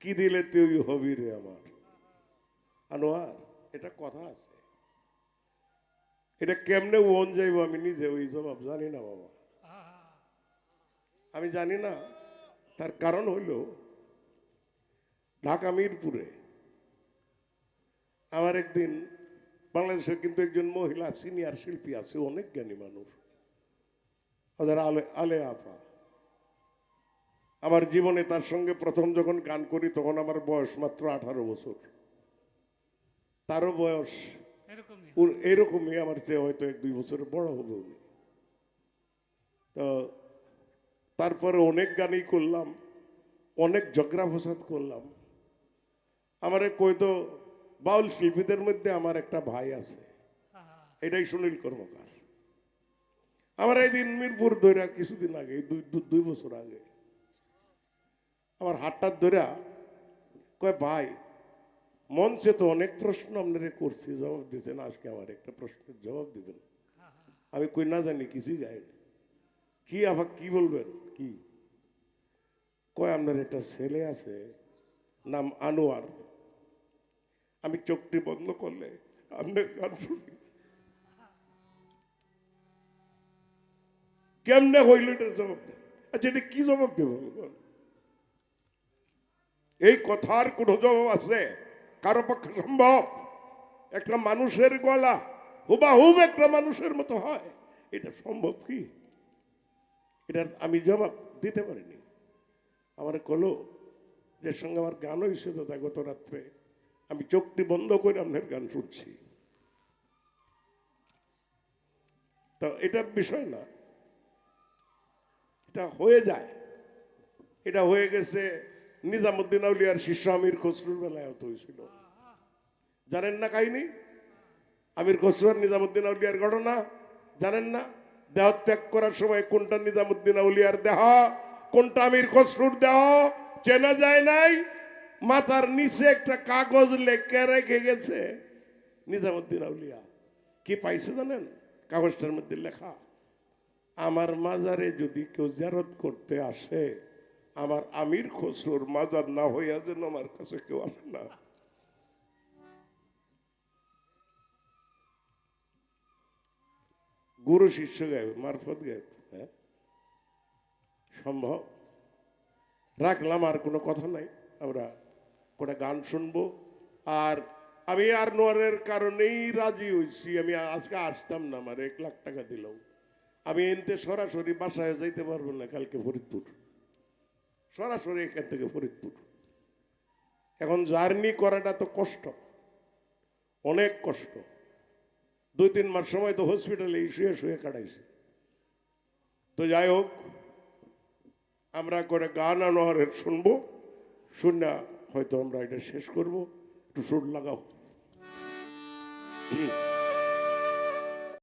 কি দিলে তুই হবি রে আমার? আনোয়ার, এটা কথা আছে। এটা কেমনে ওন যাইব আমি নিজে? ওই জবাব জানি না বাবা। আমি জানি না, তার কারণ হইল ঢাকা মিরপুরে আমার একদিন বাংলাদেশের কিন্তু একজন মহিলা সিনিয়র শিল্পী আছে, অনেক জ্ঞানী মানুষ। ওদের আলে আলে আপা। আমার জীবনে তার সঙ্গে প্রথম যখন গান করি তখন আমার বয়স মাত্র আঠারো বছর। তারও বয়স এরকমই। আমার চেয়ে হয়তো এক দুই বছর বড় হবে উনি তো তারপরে অনেক গানই করলাম অনেক ঝগড়া ফসাদ করলাম। আমার কইতো বাউল শিল্পীদের মধ্যে আমার একটা ভাই আছে। এটাই সুনীল কর্মকার। আমার এই দিন মিরপুর ধরে কিছুদিন আগে দুই বছর আগে আমার হাতটার ধরে কয়, ভাই, মঞ্চে তো অনেক প্রশ্ন আপনারা করছি, জবাব দিয়েছেন আজকে আমার একটা প্রশ্নের জবাব দিবেন। আমি কই, না জানি, কিছুই যাই কি আবার কি বলবেন? কি? কয়, আপনার একটা ছেলে আছে, নাম আনোয়ার। আমি চোখটি বন্ধ করলে আপনার গান শুনি। কেমনে হইল এটার জবাব দেন? আচ্ছা এটা কি জবাব দেব? এই কথার কোনো জবাব আছে কারও পক্ষে সম্ভব? একটা মানুষের গলা হুবাহুব একটা মানুষের মতো হয়। এটা সম্ভব কি? এটার আমি জবাব দিতে পারিনি। আমার কলো যে সঙ্গে আমার গান হয়েছে দাদা, গত রাত্রে, আমি চোখটি বন্ধ করে আপনার গান শুনছি। তো এটা বিষয় না। এটা হয়ে যায়। এটা হয়ে গেছে নিজামুদ্দিন আউলিয়ার শিষ্য আমির খসরুর বেলায় হতো হয়েছিল। জানেন না কাহিনী? আমির খসরু আর নিজামুদ্দিন আউলিয়ার ঘটনা জানেন না? দেহ ত্যাগ করার সময় কোনটা নিজামুদ্দিন আউলিয়ার দেহ, কোনটা আমির খসরুর দেহ? চেনা যায় নাই। মাথার নিচে একটা কাগজ লেখে রেখে গেছে নিজামুদ্দিন আউলিয়া। কি পাইছে জানেন? কাগজটার মধ্যে লেখা, আমার মাজারে যদি কেউ জারত করতে আসে আমার আমির খসরুর মাজার না হইয়া যেন আমার কাছে কেউ আসে না। গুরু শিষ্য গাইবে, মারফত গাইবে হ্যাঁ? সম্ভব? রাখলাম, আর কোনো কথা নাই। আমরা কোটা গান শুনব। আর আমি আর নোয়ারের কারণেই রাজি হয়েছি আমি আজকে আসতাম না, আমার এক লাখ টাকা দিলাম। আমি এনতে সরাসরি বাসায় যাইতে পারব না কালকে ফরিদপুর। সরাসরি এখান থেকে ফরিদপুর। এখন জার্নি করাটা তো কষ্ট, অনেক কষ্ট। দুই, তিন মাস সময় তো হসপিটালে শুয়ে শুয়ে কাটাইছে। তো যাই হোক, আমরা করে গান আনোয়ারের শুনব, শুনে হয়তো আমরা এটা শেষ করব। একটু সুর লাগাও। হুম।